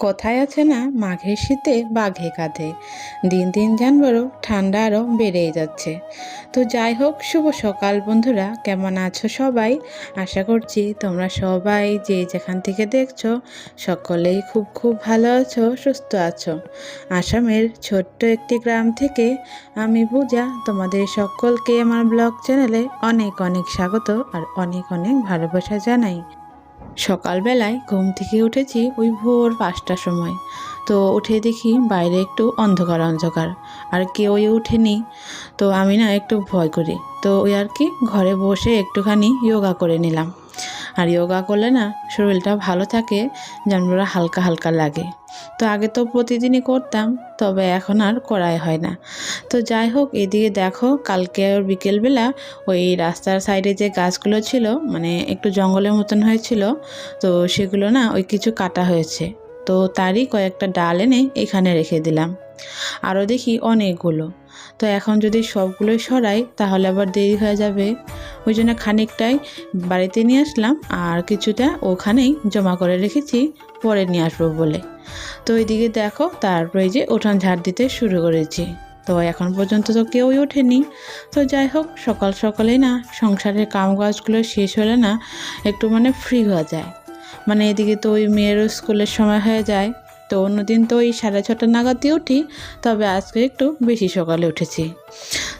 কথায় আছে না, মাঘের শীতে বাঘে কাঁধে। দিন দিন বড় ঠান্ডা আরও বেড়েই যাচ্ছে। তো যাই হোক, শুভ সকাল বন্ধুরা, কেমন আছো সবাই? আশা করছি তোমরা সবাই যে যেখান থেকে দেখছ, সকলেই খুব খুব ভালো আছো, সুস্থ আছো। আসামের ছোট্ট একটি গ্রাম থেকে আমি পূজা, তোমাদের সকলকে আমার ব্লগ চ্যানেলে অনেক অনেক স্বাগত আর অনেক অনেক ভালোবাসা জানাই। সকালবেলায় ঘুম থেকে উঠেছি ওই ভোর পাঁচটার সময়। তো উঠে দেখি বাইরে একটু অন্ধকার অন্ধকার। আর কেউই উঠেনি। তো আমি না একটু ভয় করি। তো ওই আর কি, ঘরে বসে একটুখানি যোগা করে নিলাম। আর যোগা করলে না শরীরটা ভালো থাকে, যেমন হালকা হালকা লাগে। তো আগে তো প্রতিদিনই করতাম, তবে এখন আর করাই হয় না। তো যাই হোক, এদিকে দেখো, কালকে বিকেলবেলা ওই রাস্তার সাইডে যে গাছগুলো ছিল মানে একটু জঙ্গলের মতন হয়েছিল, তো সেগুলো না ওই কিছু কাটা হয়েছে। তো তারই কয়েকটা ডাল এনে এখানে রেখে দিলাম। আরও দেখি অনেকগুলো। তো এখন যদি সবগুলোই সরাই, তাহলে আবার দেরি হয়ে যাবে। ওই জন্য খানিকটাই বাড়িতে নিয়ে আসলাম আর কিছুটা ওখানেই জমা করে রেখেছি, পরে নিয়ে আসব বলে। তো ওইদিকে দেখো, তারপরে যে উঠান ঝাড় দিতে শুরু করেছি। তো এখন পর্যন্ত তো কেউই ওঠেনি। তো যাই হোক, সকাল সকালে না, সংসারের কাম কাজগুলো শেষ হলে না, একটু মানে ফ্রি হওয়া যায়। মানে এদিকে তো ওই মেয়েরও স্কুলের সময় হয়ে যায়। তো অন্যদিন তো ওই সাড়ে ছটা নাগাদই উঠি, তবে আজকে একটু বেশি সকালে উঠেছি।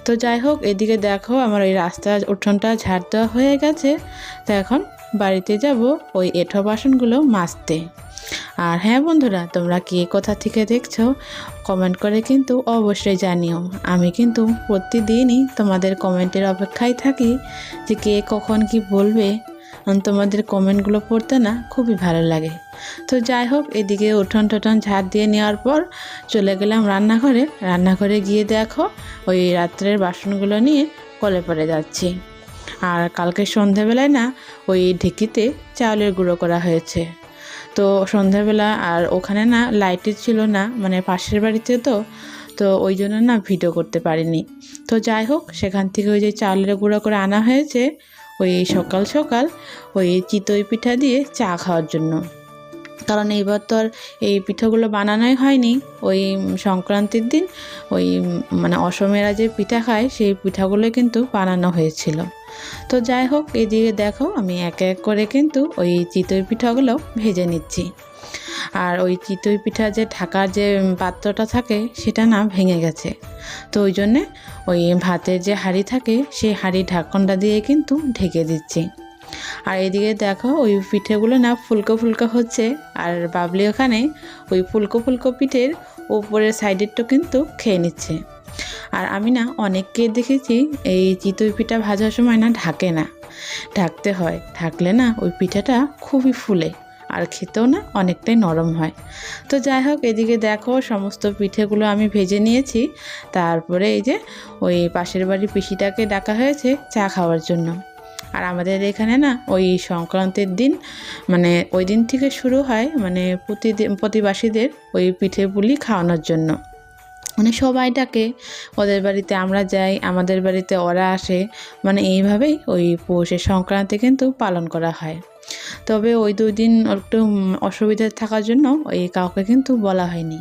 তো যাই হোক, এদিকে দেখো আমার ওই রাস্তার উঠোনটা ঝাড় দেওয়া হয়ে গেছে। তো এখন বাড়িতে যাব ওই এঁঠো বাসনগুলো মাজতে। আর হ্যাঁ বন্ধুরা, তোমরা কে কোথা থেকে দেখছ কমেন্ট করে কিন্তু অবশ্যই জানিও। আমি কিন্তু প্রতিদিনই তোমাদের কমেন্টের অপেক্ষায় থাকি যে কে কখন কি বলবে তোমাদের কমেন্টগুলো পড়তে না খুবই ভালো লাগে। তো যাই হোক, এদিকে উঠোন টুঠন ঝাড় দিয়ে নেওয়ার পর চলে গেলাম রান্নাঘরে। রান্নাঘরে গিয়ে দেখো, ওই রাত্রের বাসনগুলো নিয়ে কলে পড়ে যাচ্ছি। আর কালকে সন্ধেবেলায় না, ওই ঢেকিতে চাউলের গুঁড়ো করা হয়েছে। তো সন্ধ্যাবেলা আর ওখানে না লাইটের ছিল না মানে পাশের বাড়িতে তো তো ওই জন্য না ভিডিও করতে পারিনি। তো যাই হোক, সেখান থেকে ওই যে চাউলের গুঁড়ো করে আনা হয়েছে ওই সকাল সকাল ওই চিতই পিঠা দিয়ে চা খাওয়ার জন্য। কারণ এইবার তো আর এই পিঠাগুলো বানানোই হয়নি। ওই সংক্রান্তির দিন ওই মানে অসমেরা যে পিঠা খায়, সেই পিঠাগুলো কিন্তু বানানো হয়েছিল। তো যাই হোক, এদিকে দেখো আমি এক এক করে কিন্তু ওই চিতই পিঠাগুলো ভেজে নিচ্ছি। আর ওই চিতই পিঠা যে ঢাকার যে পাত্রটা থাকে, সেটা না ভেঙে গেছে। তো ওই জন্যে ওই ভাতের যে হাঁড়ি থাকে, সেই হাঁড়ি ঢাকনটা দিয়ে কিন্তু ঢেকে দিচ্ছি। আর এদিকে দেখো, ওই পিঠেগুলো না ফুলকো ফুলকো হচ্ছে। আর বাবলি ওখানে ওই ফুলকো ফুলকো পিঠের উপরের সাইডেরটা কিন্তু খেয়ে নিচ্ছে। আর আমি না অনেককে দেখেছি, এই চিতই পিঠা ভাজার সময় না ঢাকে না। ঢাকতে হয়। ঢাকলে না ওই পিঠাটা খুবই ফুলে। আর খেতেও না অনেকটাই নরম হয়। তো যাই হোক, এদিকে দেখো সমস্ত পিঠেগুলো আমি ভেজে নিয়েছি। তারপরে এই যে ওই পাশের বাড়ির পিসিটাকে ডাকা হয়েছে চা খাওয়ার জন্য। আর আমাদের এখানে না ওই সংক্রান্তির দিন মানে ওই দিন থেকে শুরু হয় মানে প্রতিদিন প্রতিবাসীদের ওই পিঠে পুলি খাওয়ানোর জন্য। মানে সবাই ডাকে, ওদের বাড়িতে আমরা যাই, আমাদের বাড়িতে ওরা আসে। মানে এইভাবেই ওই পৌষের সংক্রান্তি কিন্তু পালন করা হয়। তবে ওই দুই দিন একটু অসুবিধা থাকার জন্য ওই কাউকে কিন্তু বলা হয়নি।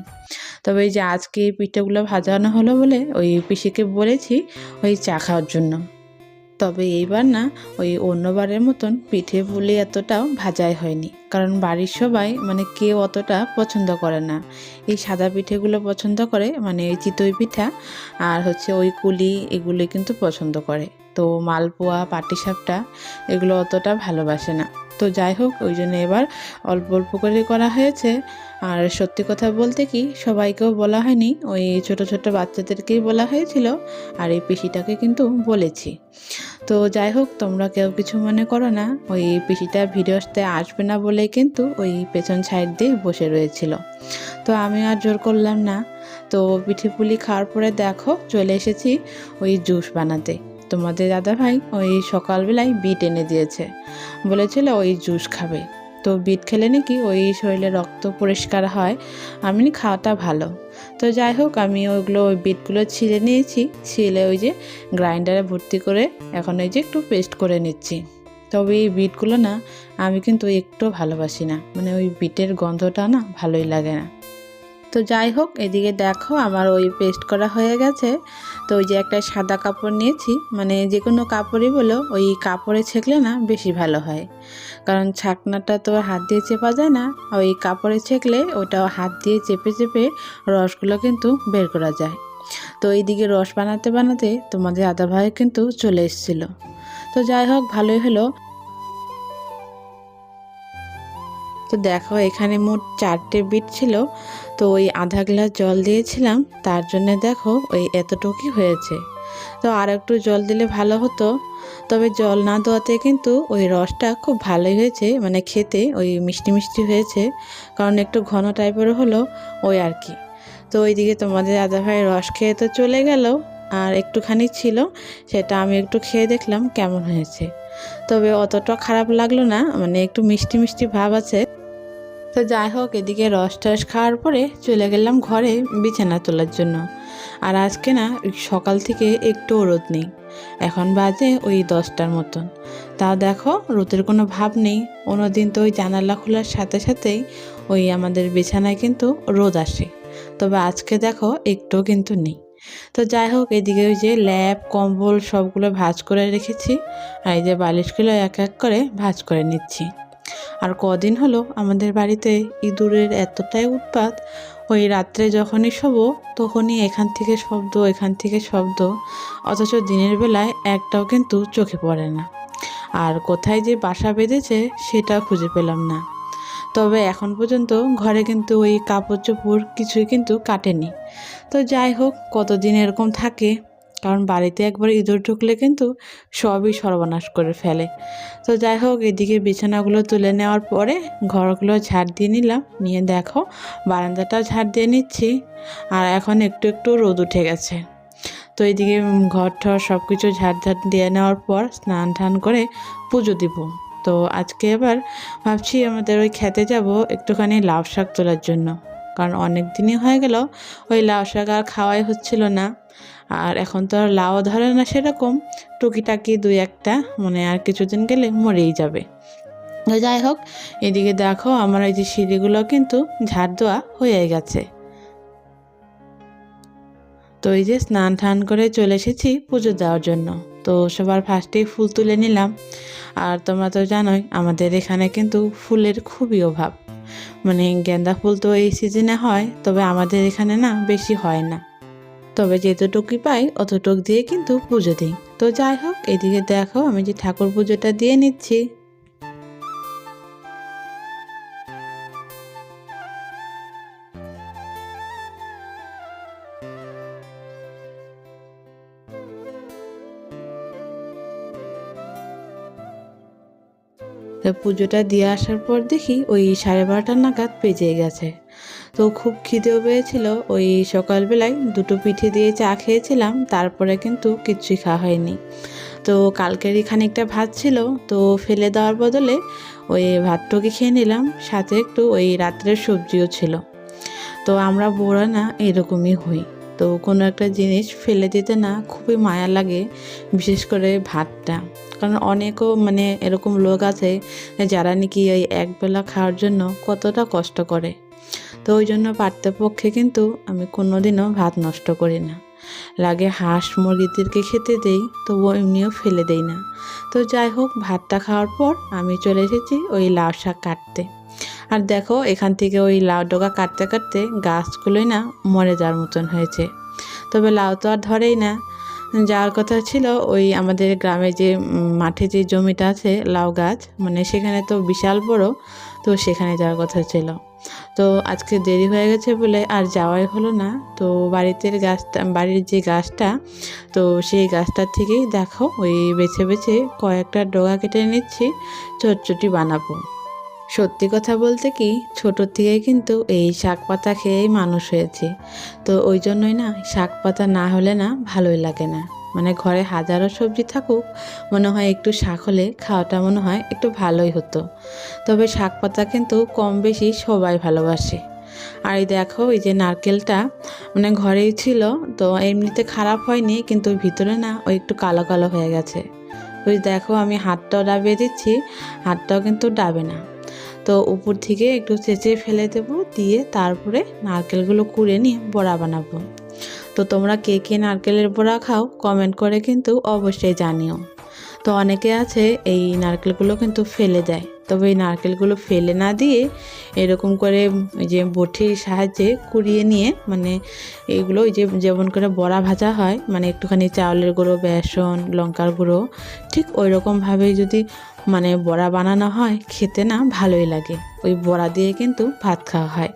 তবে এই যে আজকে পিঠেগুলো ভাজানো হলো বলে ওই পিসিকে বলেছি ওই চা খাওয়ার জন্য। তবে এইবার না, ওই অন্যবারের মতন পিঠে পুলি এতটাও ভাজাই হয়নি। কারণ বাড়ির সবাই মানে কেউ অতটা পছন্দ করে না। এই সাদা পিঠেগুলো পছন্দ করে মানে এই চিতই পিঠা আর হচ্ছে ওই কুলি এগুলো কিন্তু পছন্দ করে। তো মালপোয়া, পাটিসাপটা এগুলো অতটা ভালোবাসে না। তো যাই হোক, ওই জন্য এবার অল্প অল্প করে করা হয়েছে। আর সত্যি কথা বলতে কি, সবাইকেও বলা হয়নি। ওই ছোট ছোট বাচ্চাদেরকেই বলা হয়েছিল। আর এই পিসিটাকে কিন্তু বলেছি। তো যাই হোক, তোমরা কেউ কিছু মনে করো না। ওই পিসিটা ভিডিওতে আসবে না বলে কিন্তু ওই পেছন সাইড দিয়ে বসে রয়েছিল। তো আমি আর জোর করলাম না। তো পিঠে পুলি খাওয়ার পরে দেখো, চলে এসেছি ওই জুস বানাতে। তোমাদের দাদা ভাই ওই সকালবেলায় বিট এনে দিয়েছে। বলেছিল ওই জুস খাবে। তো বিট খেলে নাকি ওই শরীরে রক্ত পরিষ্কার হয়। আমি খাওয়াটা ভালো। তো যাই হোক, আমি ওইগুলো ওই বিটগুলো ছিলে নিয়েছি। ছিলে ওই যে গ্রাইন্ডারে ভর্তি করে এখন ওই যে একটু পেস্ট করে নিচ্ছি। তবে এই বিটগুলো না আমি কিন্তু একটু ভালোবাসি না। মানে ওই বিটের গন্ধটা না ভালোই লাগে না। তো যাই হোক, এদিকে দেখো আমার ওই পেস্ট করা হয়ে গেছে। তো ওই যে একটা সাদা কাপড় নিয়েছি মানে যে কোনো কাপড়ই বলো, ওই কাপড়ে ছেঁকলে না বেশি ভালো হয়। কারণ ছাকনাটা তো হাত দিয়ে চেপা যায় না, ওই কাপড়ে ছেঁকলে ওটা হাত দিয়ে চেপে চেপে রসগুলো কিন্তু বের করা যায়। তো এইদিকে রস বানাতে বানাতে তোমাদের আদা ভাই কিন্তু চলে এসেছিল। তো যাই হোক, ভালোই হলো। তো দেখো, এখানে মোট চারটে বিট ছিল। তো ওই আধা গ্লাস জল দিয়েছিলাম, তার জন্য দেখো ওই এতটুকুই হয়েছে। তো আর একটু জল দিলে ভালো হতো, তবে জল না দেওয়াতে কিন্তু ওই রসটা খুব ভালোই হয়েছে মানে খেতে ওই মিষ্টি মিষ্টি হয়েছে, কারণ একটু ঘন টাইপের হলো ওই আর কি। তো ওইদিকে তোমাদের দাদা ভাই রস খেয়ে তো চলে গেল, আর একটুখানি ছিল, সেটা আমি একটু খেয়ে দেখলাম কেমন হয়েছে। তবে অতটা খারাপ লাগল না মানে একটু মিষ্টি মিষ্টি ভাব আছে তো যাই হোক, এদিকে রস টস খাওয়ার পরে চলে গেলাম ঘরে বিছানা তোলার জন্য। আর আজকে না, সকাল থেকে একটু রোদ নেই। এখন বাজে ওই দশটার মতন। তাও দেখো, রোদের কোনো ভাব নেই। অন্যদিন তো ওই জানালা খোলার সাথে সাথেই ওই আমাদের বিছানায় কিন্তু রোদ আসে। তবে আজকে দেখো, একটুও কিন্তু নেই। তো যাই হোক, এদিকে ওই যে ল্যাপ কম্বল সবগুলো ভাঁজ করে রেখেছি। আর এই যে বালিশগুলো এক এক করে ভাঁজ করে নিচ্ছি। আর কদিন হলো আমাদের বাড়িতে ইঁদুরের এতটাই উৎপাত, ওই রাত্রে যখনই শোবো তখনই এখান থেকে শব্দ, এখান থেকে শব্দ, অথচ দিনের বেলায় একটাও কিন্তু চোখে পড়ে না। আর কোথায় যে বাসা বেঁধেছে সেটা খুঁজে পেলাম না। তবে এখন পর্যন্ত ঘরে কিন্তু ওই কাপড় চোপড় কিছুই কিন্তু কাটেনি। তো যাই হোক, কতদিন এরকম থাকে কারণ বাড়িতে একবার ইঁদুর ঢুকলে কিন্তু সবই সর্বনাশ করে ফেলে। তো যাই হোক, এদিকে বিছানাগুলো তুলে নেওয়ার পরে ঘরগুলো ঝাড় দিয়ে নিলাম। নিয়ে দেখো, বারান্দাটাও ঝাড় দিয়ে নিচ্ছি আর এখন একটু একটু রোদ উঠে গেছে। তো এইদিকে ঘর ঠর সব কিছু ঝাড় ঝাড় দিয়ে নেওয়ার পর স্নান টান করে পুজো দিব। তো আজকে এবার ভাবছি আমাদের ওই খেতে যাব একটুখানি লাউ শাক তোলার জন্য। কারণ অনেক দিনই হয়ে গেল, ওই লাউ শাক আর খাওয়াই হচ্ছিল না। আর এখন তো আর লাউ ধরে না সেরকম, টুকিটাকি দুই একটা মানে আর কিছুদিন গেলে মরেই যাবে। যাই হোক, এদিকে দেখো আমার এই যে সিঁড়িগুলো কিন্তু ঝাড় দেওয়া হয়ে গেছে। তো এই যে স্নান টান করে চলে এসেছি পুজো দেওয়ার জন্য। তো সবার ফার্স্টেই ফুল তুলে নিলাম। আর তোমরা তো জানোই, আমাদের এখানে কিন্তু ফুলের খুবই অভাব। মানে গেঁদা ফুল তো এই সিজনে হয়, তবে আমাদের এখানে না বেশি হয় না। তবে যেতটুকুই পাই অতটুক দিয়ে কিন্তু পুজো দিই। তো যাই হোক, এদিকে দেখো আমি যে ঠাকুর পুজোটা দিয়ে নিচ্ছি। তো পুজোটা দিয়ে আসার পর দেখি ওই সাড়ে বারোটা নাগাদ পেজে গেছে। তো খুব খিদেও পেয়েছিল, ওই সকালবেলায় দুটো পিঠে দিয়ে চা খেয়েছিলাম, তারপরে কিন্তু কিচ্ছুই খাওয়া হয়নি। তো কালকেরই খানিকটা ভাত ছিল, তো ফেলে দেওয়ার বদলে ওই ভাতটুকে খেয়ে নিলাম, সাথে একটু ওই রাত্রের সবজিও ছিল। তো আমরা বোরা না এরকমই হই। তো কোনো একটা জিনিস ফেলে দিতে না খুবই মায়া লাগে, বিশেষ করে ভাতটা। কারণ অনেকও মানে এরকম লোক আছে যারা নাকি ওই একবেলা খাওয়ার জন্য কতটা কষ্ট করে। তো ওই জন্য পারতপক্ষে কিন্তু আমি কোনোদিনও ভাত নষ্ট করি না। লাগে হাঁস মুরগিদেরকে খেতে দেই তবু এমনিও ফেলে দেই না। তো যাই হোক, ভাতটা খাওয়ার পর আমি চলে এসেছি ওই লাউ শাক কাটতে। আর দেখো, এখান থেকে ওই লাউ ডোকা কাটতে কাটতে গাছগুলোই না মরে যাওয়ার মতন হয়েছে। তবে লাউ তো আর ধরেই না যাওয়ার কথা ছিল, ওই আমাদের গ্রামে যে মাঠে যে জমিটা আছে লাউ গাছ মানে সেখানে তো বিশাল বড়, তো সেখানে যাওয়ার কথা ছিল। তো আজকে দেরি হয়ে গেছে বলে আর যাওয়াই হলো না। তো বাড়িতে গাছটা, বাড়ির যে গাছটা, তো সেই গাছটার থেকেই দেখো, ওই বেছে বেছে কয়েকটা ডগা কেটে নিচ্ছি, চটচটি বানাবো। সত্যি কথা বলতে কি ছোটোর থেকেই কিন্তু এই শাক পাতা খেয়েই মানুষ হয়েছে। তো ওই জন্যই না, শাক পাতা না হলে না ভালোই লাগে না। মানে ঘরে হাজারো সবজি থাকুক, মনে হয় একটু শাক হলে খাওয়াটা মনে হয় একটু ভালোই হতো। তবে শাক পাতা কিন্তু কম বেশি সবাই ভালোবাসে। আর এই দেখো, এই যে নারকেলটা মানে ঘরেই ছিল, তো এমনিতে খারাপ হয়নি, কিন্তু ভিতরে না ওই একটু কালো কালো হয়ে গেছে। ওই দেখো, আমি হাতটাও ডাবিয়ে দিচ্ছি, হাতটাও কিন্তু ডাবে না। তো উপর থেকে একটু চেঁচে ফেলে দেবো, দিয়ে তারপরে নারকেলগুলো কুড়ে নিয়ে বড়া বানাবো। তো তোমরা কে কে নারকেলের বড়া খাও কমেন্ট করে কিন্তু অবশ্যই জানিও। তো অনেকে আছে এই নারকেলগুলো কিন্তু ফেলে দেয়। তবে এই নারকেলগুলো ফেলে না দিয়ে এরকম করে যে বটির সাহায্যে কুড়িয়ে নিয়ে মানে এইগুলো ওই যে যেমন করে বড়া ভাজা হয় মানে একটুখানি চাউলের গুঁড়ো, বেসন, লঙ্কার গুঁড়ো, ঠিক ওই রকমভাবেই যদি মানে বড়া বানানো হয়, খেতে না ভালোই লাগে। ওই বড়া দিয়ে কিন্তু ভাত খাওয়া হয়।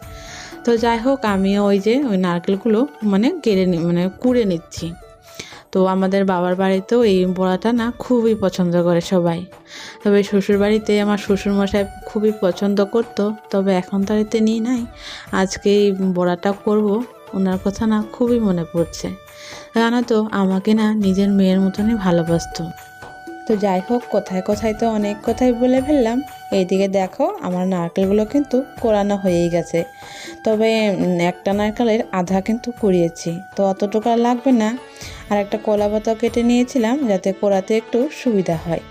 তো যাই হোক, আমিও ওই যে ওই নারকেলগুলো মানে কেড়ে মানে কুড়ে নিচ্ছি। তো আমাদের বাবার বাড়িতেও এই বড়াটা না খুবই পছন্দ করে সবাই। তবে শ্বশুর বাড়িতে আমার শ্বশুরমশাই খুবই পছন্দ করত, তবে এখন তার এতে নিয়ে নাই। আজকে এই বড়াটা করব, ওনার কথা না খুবই মনে পড়ছে। জানো তো, আমাকে না নিজের মেয়ের মতনই ভালোবাসতো। তো যাই হোক, কোথায় কোথায় তো অনেক কথাই বলে ফেললাম। এইদিকে দেখো, আমার নারকেলগুলো কিন্তু কোরানো হয়েই গেছে। তবে একটা নারকেলের আধা কিন্তু কুড়িয়েছি, তো অতটুকু লাগবে না। আর একটা কলা পাতাও কেটে নিয়েছিলাম, যাতে কোরাতে একটু সুবিধা হয়।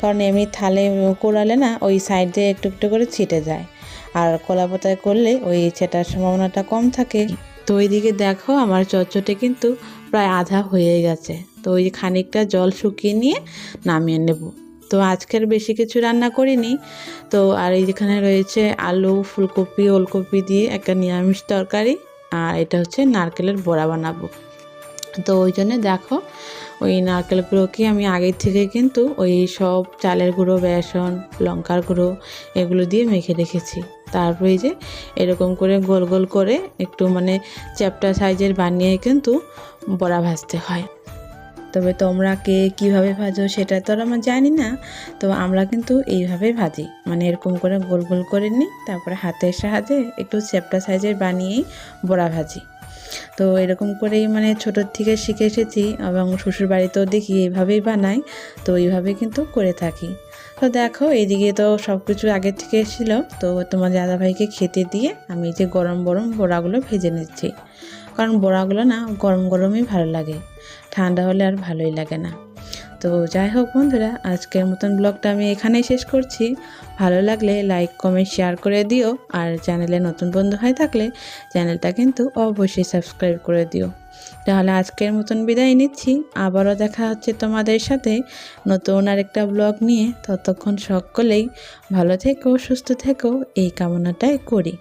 কারণ এমনি থালে কোরালে না, ওই সাইড দিয়ে একটু একটু করে ছিটে যায়। আর কলা পাতায় করলে ওই ছেটার সম্ভাবনাটা কম থাকে। তো ওইদিকে দেখো, আমার চচ্চটে কিন্তু প্রায় আধা হয়ে গেছে। তো ওই খানিকটা জল শুকিয়ে নিয়ে নামিয়ে নেব। তো আজকের বেশি কিছু রান্না করিনি। তো আর এই যেখানে রয়েছে আলু, ফুলকপি, ওলকপি দিয়ে একটা নিরামিষ তরকারি আর এটা হচ্ছে নারকেলের বড়া বানাবো। তো ওই জন্য দেখো, ওই নারকেলগুলোকে আমি আগের থেকে কিন্তু ওই সব চালের গুঁড়ো, বেসন, লঙ্কার গুঁড়ো এগুলো দিয়ে মেখে রেখেছি। তারপরে যে এরকম করে গোল গোল করে একটু মানে চ্যাপটা সাইজের বানিয়ে কিন্তু বড়া ভাজতে হয়। তবে তোমরা কে কীভাবে ভাজো সেটা তো আর আমরা জানি না। তো আমরা কিন্তু এইভাবে ভাজি। মানে এরকম করে গোল গোল করে নিই, তারপরে হাতের সাহায্যে একটু চ্যাপটা সাইজের বানিয়েই বড়া ভাজি। তো এরকম করেই মানে ছোটোর থেকে শিখে এসেছি এবং শ্বশুর বাড়িতেও দেখি এইভাবেই বানাই। তো এইভাবে কিন্তু করে থাকি। তো দেখো, এইদিকে তো সব কিছু আগের থেকে ছিল। তো তোমার দাদাভাইকে খেতে দিয়ে আমি যে গরম গরম বড়াগুলো ভেজে নিচ্ছি। কারণ বড়াগুলো না গরম গরমই ভালো লাগে। ঠান্ডা হলে আর ভালোই লাগে না। তো যাই হোক বন্ধুরা, আজকের মতন ব্লগটা আমি এখানেই শেষ করছি। ভালো লাগলে লাইক, কমেন্ট, শেয়ার করে দিও। আর চ্যানেলে নতুন বন্ধু হয়ে থাকলে চ্যানেলটা কিন্তু অবশ্যই সাবস্ক্রাইব করে দিও। তাহলে আজকের মতন বিদায় নিচ্ছি। আবারও দেখা হচ্ছে তোমাদের সাথে নতুন আরেকটা ব্লগ নিয়ে। ততক্ষণ সকলেই ভালো থেকো, সুস্থ থেকো। এই কামনাটাই করি।